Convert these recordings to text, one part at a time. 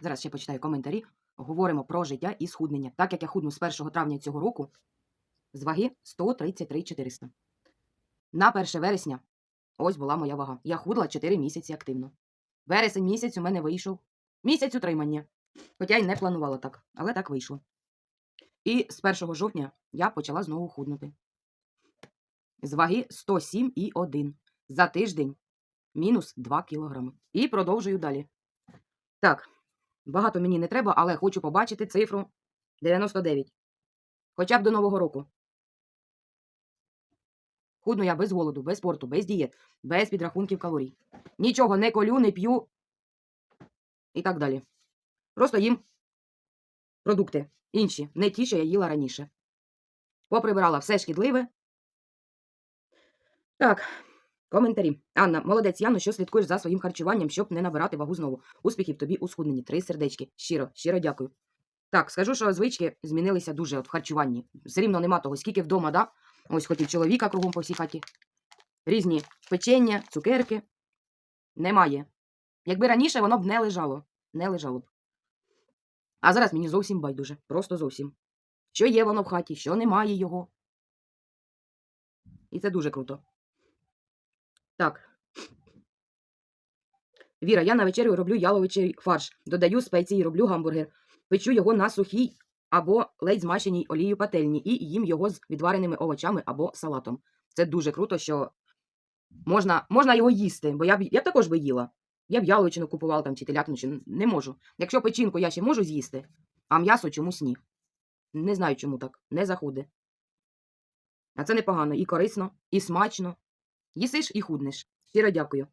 Зараз ще почитаю коментарі. Говоримо про життя і схуднення. Так як я худну з 1 травня цього року з ваги 133 400. На 1 вересня ось була моя вага. Я худла 4 місяці активно. Вересень місяць у мене вийшов. Місяць утримання. Хоча й не планувала так, але так вийшло. І з 1 жовтня я почала знову худнути. З ваги 107,1. За тиждень мінус 2 кілограми. І продовжую далі. Так, багато мені не треба, але хочу побачити цифру 99. Хоча б до Нового року. Худну я без голоду, без спорту, без дієт, без підрахунків калорій. Нічого не колю, не п'ю і так далі. Просто їм продукти інші, не ті, що я їла раніше. Поприбирала все шкідливе. Так, коментарі. Анна, молодець Яно, що слідкуєш за своїм харчуванням, щоб не набирати вагу знову. Успіхів тобі у схудненні. Три сердечки. Щиро, щиро дякую. Так, скажу, що звички змінилися дуже от в харчуванні. Все рівно нема того, скільки вдома, да? Ось хоч і чоловіка кругом по всій хаті. Різні печення, цукерки. Немає. Якби раніше воно б не лежало. Не лежало б. А зараз мені зовсім байдуже. Просто зовсім. Що є воно в хаті, що немає його. І це дуже круто. Так. Віра, я на вечерю роблю яловичий фарш. Додаю спеції, роблю гамбургер. Печу його на сухій або ледь змащеній олією пательні і їм його з відвареними овочами або салатом. Це дуже круто, що можна, можна його їсти, бо я б, я б також би їла. Я б яловичину купувала там чи телятину, чи не можу. Якщо печінку я ще можу з'їсти, а м'ясо чомусь ні. Не знаю, чому так. Не заходить. А це непогано і корисно, і смачно. Їсиш і худнеш. Щиро дякую.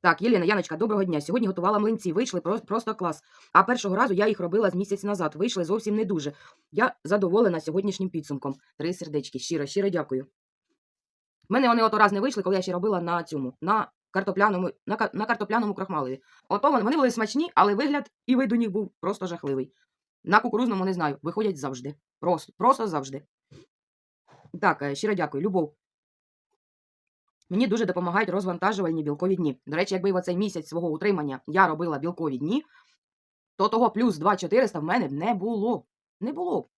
Так, Єліна, Яночка, доброго дня. Сьогодні готувала млинці, вийшли просто клас. А першого разу я їх робила з місяць назад. Вийшли зовсім не дуже. Я задоволена сьогоднішнім підсумком. Три сердечки. Щиро, щиро дякую. В мене вони ото раз не вийшли, коли я ще робила на цьому, на картопляному, на, на картопляному крахмалові. Ото вони, вони були смачні, але вигляд і вид у них був просто жахливий. На кукурузному не знаю, виходять завжди. Просто, просто завжди. Так, е, щиро дякую. Любов. Мені дуже допомагають розвантажувальні білкові дні. До речі, якби в оцей місяць свого утримання я робила білкові дні, то того плюс 2400 в мене б не було. Не було б.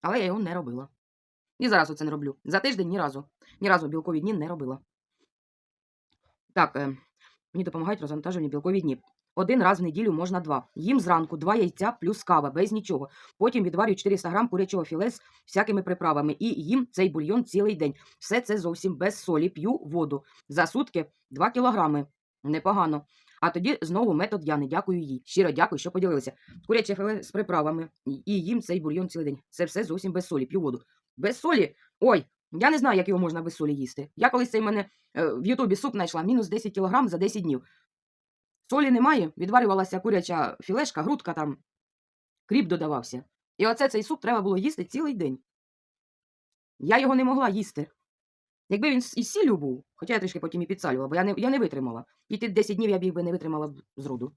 Але я його не робила. І зараз оце не роблю. За тиждень ні разу. Ні разу білкові дні не робила. Так, е, мені допомагають розвантажувальні білкові дні. Один раз в неділю можна два. Їм зранку два яйця плюс кава, без нічого. Потім відварю 400 грам курячого філе з всякими приправами. І їм цей бульйон цілий день. Все це зовсім без солі. П'ю воду. За сутки 2 кілограми. Непогано. А тоді знову метод Яни. Дякую їй. Щиро дякую, що поділилися. Куряче філе з приправами. І і їм цей бульйон цілий день. Це все зовсім без солі. П'ю воду. Без солі? Ой, я не знаю, як його можна без солі їсти. Я колись цей мене е, в Ютубі суп знайшла мінус 10 кілограм за 10 днів. Солі немає, відварювалася куряча філешка, грудка там, кріп додавався. І оце цей суп треба було їсти цілий день. Я його не могла їсти. Якби він із сіллю був, хоча я трішки потім і підсалювала, бо я не, я не витримала. І ті 10 днів я б їх би не витримала б зроду.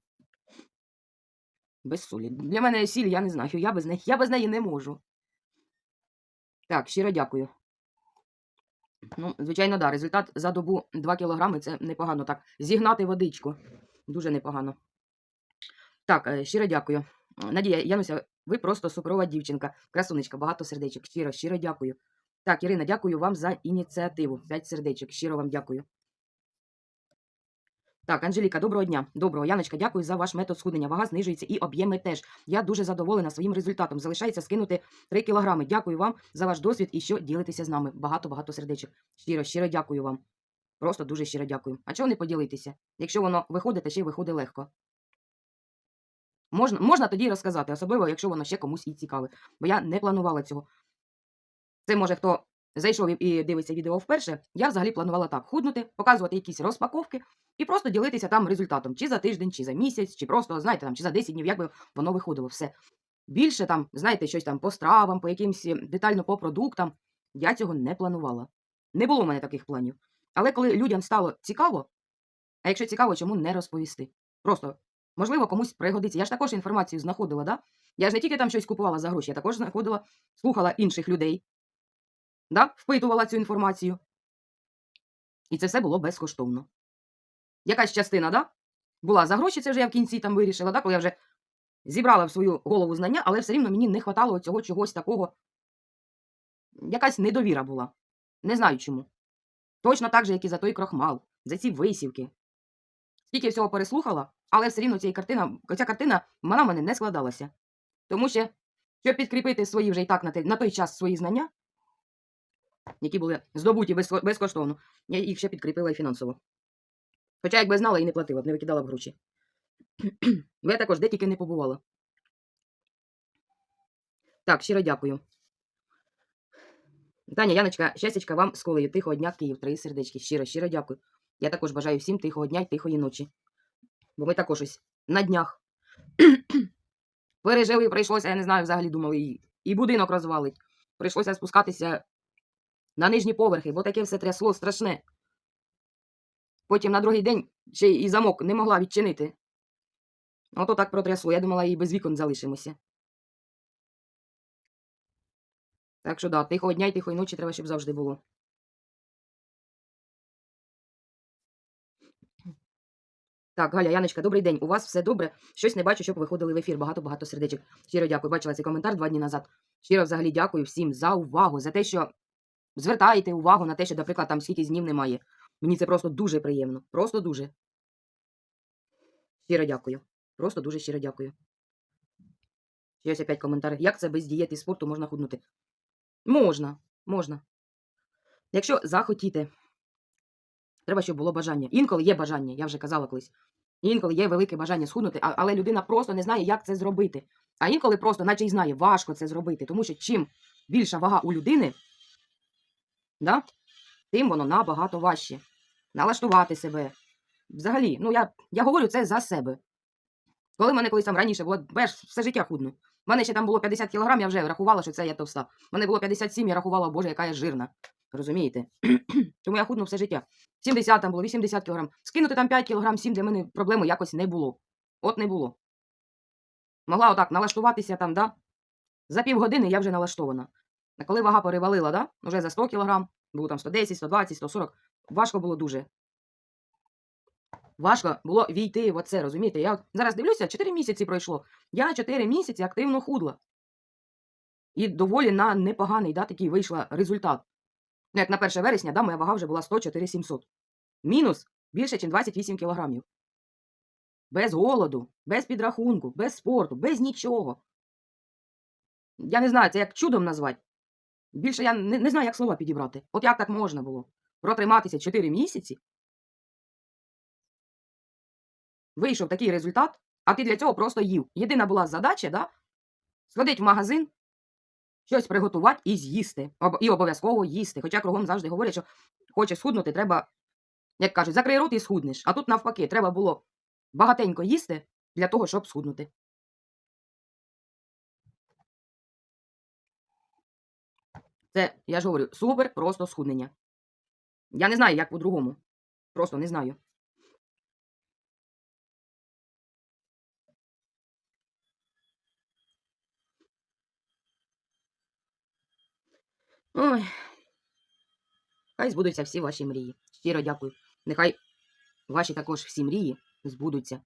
Без солі. Для мене сіль, я не знаю, я без неї, я без неї не можу. Так, щиро дякую. Ну, звичайно, да, результат за добу 2 кілограми це непогано так. Зігнати водичку. Дуже непогано. Так, е, щиро дякую. Надія, Януся, ви просто суперова дівчинка. Красунечка, багато сердечок. Щиро, щиро дякую. Так, Ірина, дякую вам за ініціативу. П'ять сердечок. Щиро вам дякую. Так, Анжеліка, доброго дня. Доброго. Яночка, дякую за ваш метод схуднення. Вага знижується і об'єми теж. Я дуже задоволена своїм результатом. Залишається скинути 3 кілограми. Дякую вам за ваш досвід і що ділитеся з нами. Багато-багато сердечок. Щиро, щиро дякую вам. Просто дуже щиро дякую. А чого не поділитися? Якщо воно виходить, то ще й виходить легко. Можна, можна тоді розказати, особливо, якщо воно ще комусь і цікаве. Бо я не планувала цього. Це може хто зайшов і- дивиться відео вперше. Я взагалі планувала так: худнути, показувати якісь розпаковки і просто ділитися там результатом, чи за тиждень, чи за місяць, чи просто, знаєте, там, чи за 10 днів, як би воно виходило. Все. Більше там, знаєте, щось там по стравам, по якимсь детально по продуктам. Я цього не планувала. Не було в мене таких планів. Але коли людям стало цікаво, а якщо цікаво, чому не розповісти? Просто, можливо, комусь пригодиться. Я ж також інформацію знаходила, да? Я ж не тільки там щось купувала за гроші, я також знаходила, слухала інших людей, да? впитувала цю інформацію. І це все було безкоштовно. Якась частина, да? була за гроші, це вже я в кінці там вирішила, да, коли я вже зібрала в свою голову знання, але все рівно мені не хватало цього чогось такого. Якась недовіра була. Не знаю чому. Точно так же, як і за той крохмал, за ці висівки. Скільки всього переслухала, але все рівно картина, ця картина вона в мене не складалася. Тому що, щоб підкріпити свої вже і так на, те- на той час свої знання, які були здобуті безко- безкоштовно, я їх ще підкріпила і фінансово. Хоча, якби знала і не платила б, не викидала б гроші. Я також де тільки не побувала. Так, щиро дякую. Таня, Яночка, щастячка вам з колею. Тихого дня, Київ, три сердечки. Щиро, щиро дякую. Я також бажаю всім тихого дня і тихої ночі. Бо ми також ось на днях пережили, прийшлося, я не знаю, взагалі думали, і, і будинок розвалить. Прийшлося спускатися на нижні поверхи, бо таке все трясло страшне. Потім на другий день ще й замок не могла відчинити. Ото так протрясло. Я думала, і без вікон залишимося. Так що да, тихого дня і тихої ночі треба, щоб завжди було. Так, Галя, Яночка, добрий день. У вас все добре? Щось не бачу, щоб виходили в ефір. Багато-багато сердечок. Щиро дякую. Бачила цей коментар два дні назад. Щиро взагалі дякую всім за увагу, за те, що звертаєте увагу на те, що, наприклад, там скільки днів немає. Мені це просто дуже приємно. Просто дуже. Щиро дякую. Просто дуже щиро дякую. Ще опять коментар. Як це без дієти спорту можна худнути? Можна, можна. Якщо захотіти, треба, щоб було бажання. Інколи є бажання, я вже казала колись. Інколи є велике бажання схуднути, але людина просто не знає, як це зробити. А інколи просто, наче й знає, важко це зробити. Тому що чим більша вага у людини, да, тим воно набагато важче. Налаштувати себе. Взагалі, ну я, я говорю це за себе. Коли мене колись там раніше було, бо все життя худну. У мене ще там було 50 кілограм, я вже рахувала, що це я товста. Мене було 57, я рахувала, боже, яка я жирна. Розумієте? Тому я худну все життя. 70 там було, 80 кілограм. Скинути там 5 кілограм, 7 для мене проблеми якось не було. От не було. Могла отак налаштуватися там, да? За півгодини я вже налаштована. А коли вага перевалила, да? Уже за 100 кілограм, було там 110, 120, 140. Важко було дуже. Важко було війти в оце, розумієте? Я от зараз дивлюся, 4 місяці пройшло. Я 4 місяці активно худла. І доволі на непоганий да, такий вийшла результат. Ну, як на 1 вересня, да, моя вага вже була 104 700. Мінус більше, ніж 28 кілограмів. Без голоду, без підрахунку, без спорту, без нічого. Я не знаю, це як чудом назвати. Більше я не, не знаю, як слова підібрати. От як так можна було? Протриматися 4 місяці. Вийшов такий результат, а ти для цього просто їв. Єдина була задача, да? сходити в магазин, щось приготувати і з'їсти. І обов'язково їсти. Хоча кругом завжди говорять, що хочеш схуднути, треба, як кажуть, закрий рот і схуднеш. А тут навпаки, треба було багатенько їсти для того, щоб схуднути. Це, я ж говорю, супер просто схуднення. Я не знаю, як по-другому. Просто не знаю. Ой. Хай збудуться всі ваші мрії. Щиро дякую. Нехай ваші також всі мрії збудуться.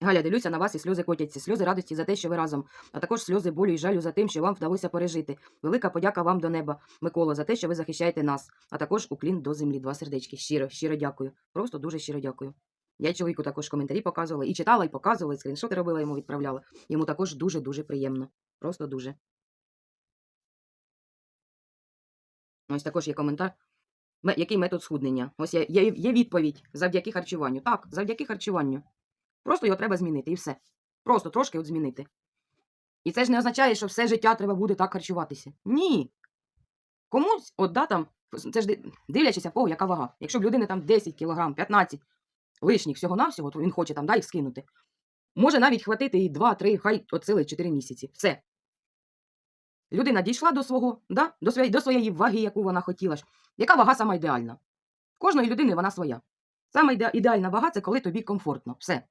Галя, дивлюся на вас і сльози котяться. Сльози радості за те, що ви разом, а також сльози болю і жалю за тим, що вам вдалося пережити. Велика подяка вам до неба, Микола, за те, що ви захищаєте нас, а також уклін до землі. Два сердечки. Щиро, щиро дякую. Просто дуже щиро дякую. Я чоловіку також коментарі показувала, і читала, і показувала, і скріншоти робила, йому відправляла. Йому також дуже-дуже приємно. Просто дуже. Ось також є коментар. Який метод схуднення? Ось є, є, є відповідь завдяки харчуванню. Так, завдяки харчуванню. Просто його треба змінити і все. Просто трошки от змінити. І це ж не означає, що все життя треба буде так харчуватися. Ні. Комусь, от да, там, це ж ди- дивлячися в яка вага. Якщо в людини там 10 кг, 15 лишніх всього-навсього, то він хоче там да, їх скинути. Може навіть хватити і 2-3, хай сили 4 місяці. Все. Людина дійшла до свого, да, до, своєї, до своєї ваги, яку вона хотіла. Яка вага сама ідеальна? Кожної людини вона своя. Сама ідеальна вага це коли тобі комфортно. Все.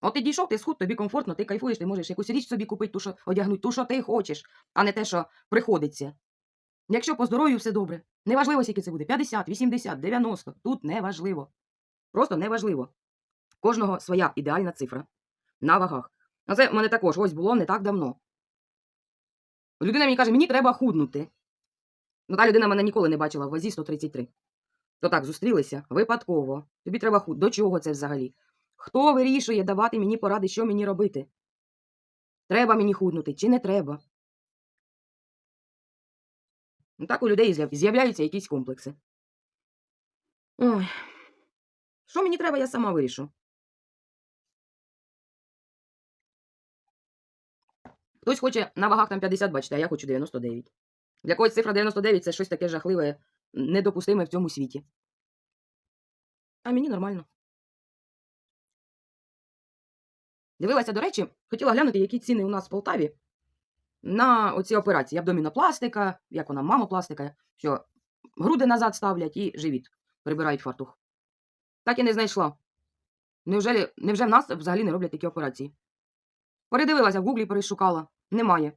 От ти дійшов, ти схуд, тобі комфортно, ти кайфуєш, ти можеш якусь річ собі купити, ту, що одягнути, ту, що ти хочеш, а не те, що приходиться. Якщо по здоров'ю все добре, неважливо, скільки це буде 50, 80, 90, тут неважливо. Просто неважливо. Кожного своя ідеальна цифра на вагах. А це в мене також ось було не так давно. Людина мені каже, мені треба худнути. Ну, та людина мене ніколи не бачила в вазі 133. То так, зустрілися випадково. Тобі треба худ. До чого це взагалі? Хто вирішує давати мені поради, що мені робити? Треба мені худнути чи не треба? Ну, так у людей з'являються якісь комплекси. Ой. Що мені треба, я сама вирішу. Хтось хоче на вагах там 50, бачите, а я хочу 99. Для когось цифра 99 це щось таке жахливе, недопустиме в цьому світі. А мені нормально. Дивилася, до речі, хотіла глянути, які ціни у нас в Полтаві на оці операції. Абдомінопластика, як вона, мамопластика, що груди назад ставлять і живіт прибирають фартух. Так і не знайшла. Невже, невже в нас взагалі не роблять такі операції? Передивилася, в гуглі перешукала. Немає.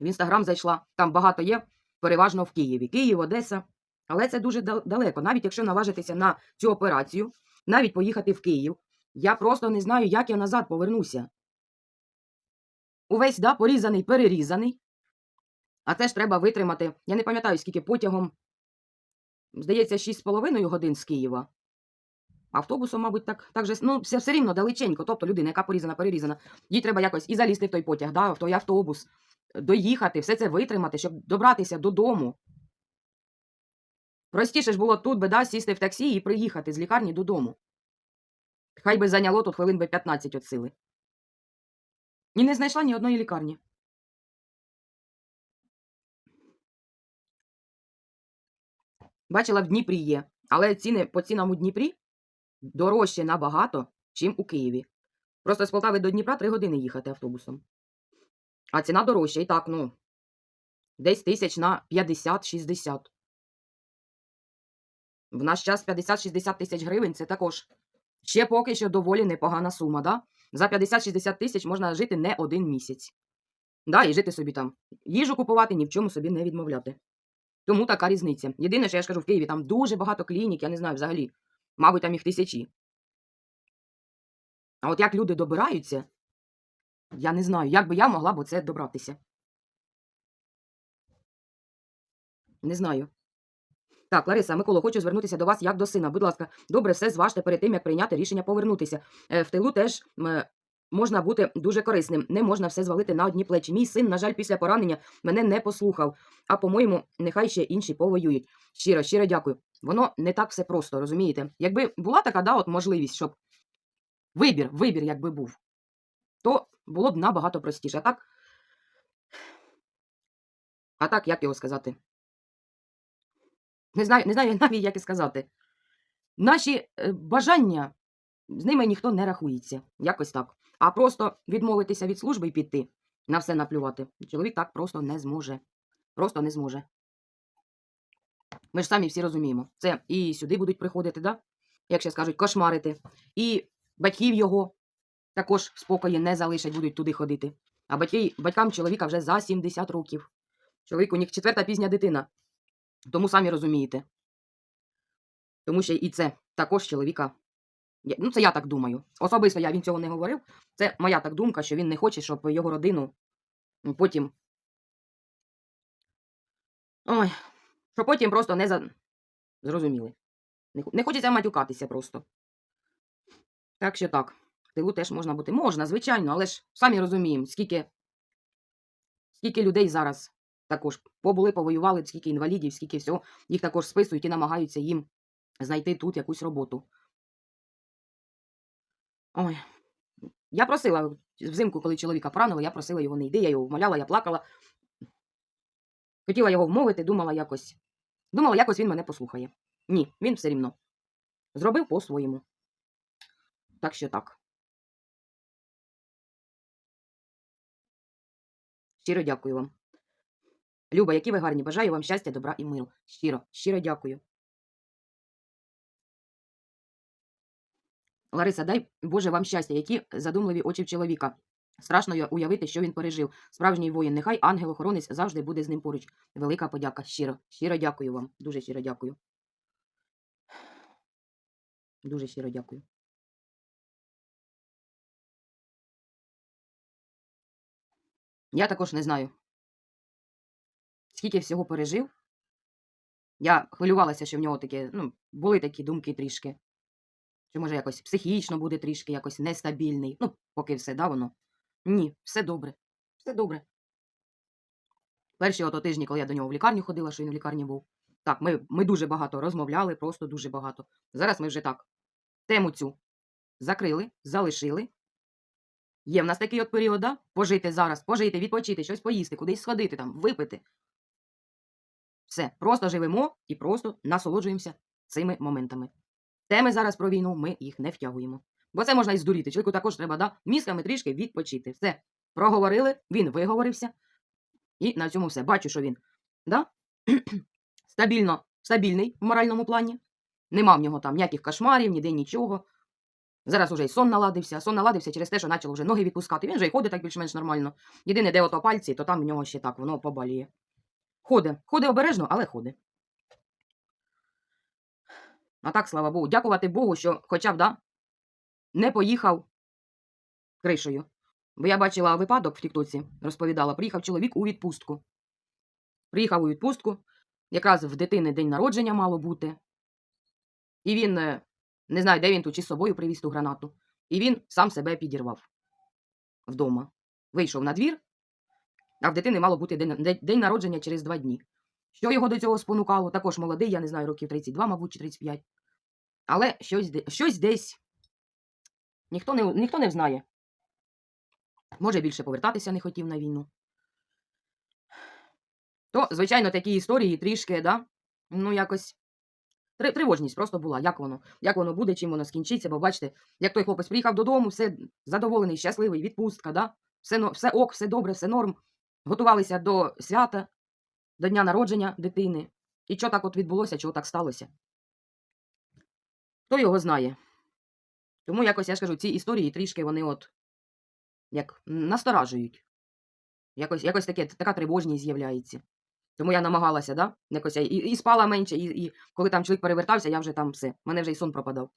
В інстаграм зайшла. Там багато є, переважно в Києві. Київ, Одеса. Але це дуже далеко. Навіть якщо наважитися на цю операцію, навіть поїхати в Київ, я просто не знаю, як я назад повернуся. Увесь, да, порізаний, перерізаний. А це ж треба витримати. Я не пам'ятаю, скільки потягом. Здається, 6,5 годин з Києва. Автобусом, мабуть, так, так же, ну, все, все рівно далеченько. Тобто людина, яка порізана, перерізана, їй треба якось і залізти в той потяг, да, в той автобус, доїхати, все це витримати, щоб добратися додому. Простіше ж було тут би да, сісти в таксі і приїхати з лікарні додому. Хай би зайняло тут хвилин би 15 від сили. І не знайшла ні одної лікарні. Бачила, в Дніпрі є, але ціни по цінам у Дніпрі дорожче набагато, чим у Києві. Просто з Полтави до Дніпра три години їхати автобусом. А ціна дорожча. І так, ну, десь тисяч на 50-60. В наш час 50-60 тисяч гривень це також ще поки що доволі непогана сума, да? За 50-60 тисяч можна жити не один місяць. Да, і жити собі там. Їжу купувати, ні в чому собі не відмовляти. Тому така різниця. Єдине, що я ж кажу, в Києві там дуже багато клінік, я не знаю взагалі. Мабуть, там їх тисячі. А от як люди добираються, я не знаю, як би я могла б оце добратися. Не знаю. Так, Лариса, Миколо, хочу звернутися до вас як до сина. Будь ласка, добре все зважте перед тим, як прийняти рішення повернутися. Е, В тилу теж можна бути дуже корисним. Не можна все звалити на одні плечі. Мій син, на жаль, після поранення мене не послухав. А по-моєму, нехай ще інші повоюють. Щиро, щиро дякую. Воно не так все просто, розумієте? Якби була така да, от можливість, щоб вибір, вибір, якби був, то було б набагато простіше. А так, а так, як його сказати? Не знаю, не знаю навіть, як і сказати. Наші е, бажання, з ними ніхто не рахується. Якось так. А просто відмовитися від служби і піти, на все наплювати. Чоловік так просто не зможе. Просто не зможе. Ми ж самі всі розуміємо. Це і сюди будуть приходити, да? як ще скажуть, кошмарити. І батьків його також в спокої не залишать, будуть туди ходити. А батьки, батькам чоловіка вже за 70 років. Чоловік у них четверта пізня дитина. Тому самі розумієте. Тому що і це також чоловіка. Ну, це я так думаю. Особисто я він цього не говорив. Це моя так думка, що він не хоче, щоб його родину потім. Ой, що потім просто не за... зрозуміли. Не хочеться матюкатися просто. Так що так. В тилу теж можна бути. Можна, звичайно, але ж самі розуміємо, скільки, скільки людей зараз також побули, повоювали, скільки інвалідів, скільки всього, їх також списують і намагаються їм знайти тут якусь роботу. Ой. Я просила взимку, коли чоловіка поранили, я просила його не йди, я його вмоляла, я плакала. Хотіла його вмовити, думала якось. Думала, якось він мене послухає. Ні, він все рівно. Зробив по-своєму. Так що так. Щиро дякую вам. Люба, які ви гарні. Бажаю вам щастя, добра і миру. Щиро, щиро дякую. Лариса, дай Боже вам щастя, які задумливі очі в чоловіка. Страшно уявити, що він пережив. Справжній воїн, нехай ангел-охоронець завжди буде з ним поруч. Велика подяка. Щиро, щиро дякую вам. Дуже щиро дякую. Дуже щиро дякую. Я також не знаю, скільки всього пережив. Я хвилювалася, що в нього таке, ну, були такі думки трішки. Що може якось психічно буде трішки, якось нестабільний. Ну, поки все, да, воно. Ні, все добре. Все добре. Перші ото тижні, коли я до нього в лікарню ходила, що він в лікарні був. Так, ми, ми дуже багато розмовляли, просто дуже багато. Зараз ми вже так. Тему цю закрили, залишили. Є в нас такий от період, да? Пожити зараз, пожити, відпочити, щось поїсти, кудись сходити, там, випити. Все, просто живемо і просто насолоджуємося цими моментами. Теми зараз про війну ми їх не втягуємо. Бо це можна і здуріти. Чоловіку також треба, да? Мізками трішки відпочити. Все. Проговорили, він виговорився. І на цьому все. Бачу, що він да? стабільно, стабільний в моральному плані. Нема в нього там ніяких кошмарів, ніде нічого. Зараз уже й сон наладився. Сон наладився через те, що почало вже ноги відпускати. Він же й ходить так більш-менш нормально. Єдине, де ото пальці, то там в нього ще так, воно побаліє. Ходить. Ходить обережно, але ходить. А так, слава Богу, дякувати Богу, що хоча б, да, не поїхав кришею. Бо я бачила випадок в Тіктоці, розповідала, приїхав чоловік у відпустку. Приїхав у відпустку, якраз в дитини день народження мало бути. І він, е, не знаю, де він тут, чи з собою привіз ту гранату. І він сам себе підірвав вдома. Вийшов на двір, а в дитини мало бути день, день- день народження через два дні. Що його до цього спонукало? Також молодий, я не знаю, років 32, мабуть, чи 35. Але щось, щось десь ніхто не, ніхто не знає. Може, більше повертатися не хотів на війну. То, звичайно, такі історії трішки, да? ну, якось тривожність просто була. Як воно? Як воно буде, чим воно скінчиться? Бо бачите, як той хлопець приїхав додому, все задоволений, щасливий, відпустка, да? все, все ок, все добре, все норм. Готувалися до свята, до дня народження дитини. І що так от відбулося, чого так сталося? Хто його знає? Тому якось я ж кажу, ці історії трішки вони от як насторажують. Якось, якось таке, така тривожність з'являється. Тому я намагалася, да? Якось я і, і спала менше, і, і коли там чоловік перевертався, я вже там все. мене вже й сон пропадав.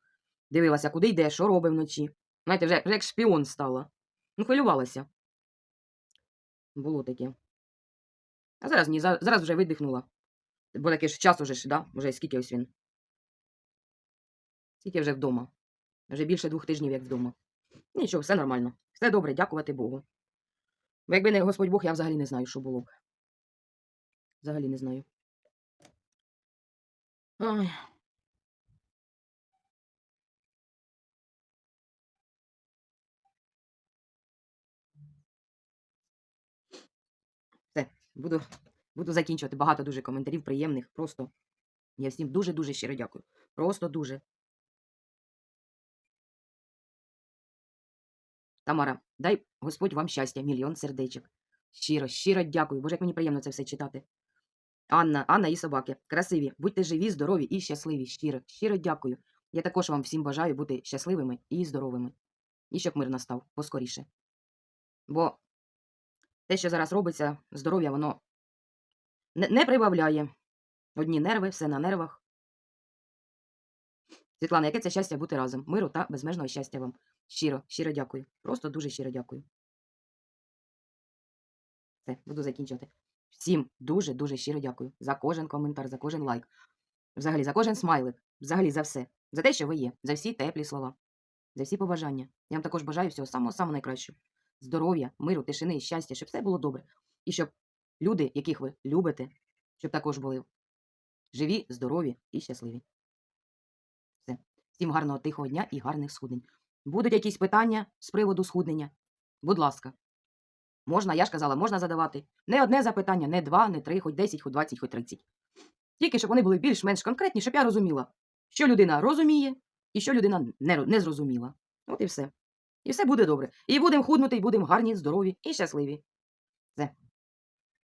Дивилася, куди йде, що робить вночі. Знаєте, вже, вже як шпіон стала. Ну, хвилювалася. Було таке. А зараз ні, зараз вже видихнула. Бо такий ж час уже ж, да? Вже скільки ось він. Скільки вже вдома. Вже більше двох тижнів, як вдома. Нічого, все нормально. Все добре, дякувати Богу. Бо якби не Господь Бог, я взагалі не знаю, що було б. Взагалі не знаю. Ой. Буду, буду закінчувати. Багато дуже коментарів, приємних. Просто я всім дуже-дуже щиро дякую. Просто дуже. Тамара, дай Господь вам щастя, мільйон сердечок. Щиро, щиро дякую. Боже, як мені приємно це все читати. Анна, Анна і собаки. Красиві, будьте живі, здорові і щасливі. Щиро, щиро дякую. Я також вам всім бажаю бути щасливими і здоровими. І щоб мир настав поскоріше. Бо те, що зараз робиться, здоров'я, воно не, прибавляє. Одні нерви, все на нервах. Світлана, яке це щастя бути разом? Миру та безмежного щастя вам. Щиро, щиро дякую. Просто дуже щиро дякую. Все, буду закінчувати. Всім дуже-дуже щиро дякую за кожен коментар, за кожен лайк. Взагалі, за кожен смайлик, взагалі за все. За те, що ви є, за всі теплі слова, за всі побажання. Я вам також бажаю всього самого-самого найкращого. Здоров'я, миру, тишини і щастя, щоб все було добре. І щоб люди, яких ви любите, щоб також були живі, здорові і щасливі. Все. Всім гарного тихого дня і гарних схуднень. Будуть якісь питання з приводу схуднення? Будь ласка. Можна, я ж казала, можна задавати. Не одне запитання, не два, не три, хоч 10, хоч 20, хоч 30. Тільки щоб вони були більш-менш конкретні, щоб я розуміла, що людина розуміє і що людина не зрозуміла. От і все. І все буде добре. І будемо худнути, і будемо гарні, здорові і щасливі. Все.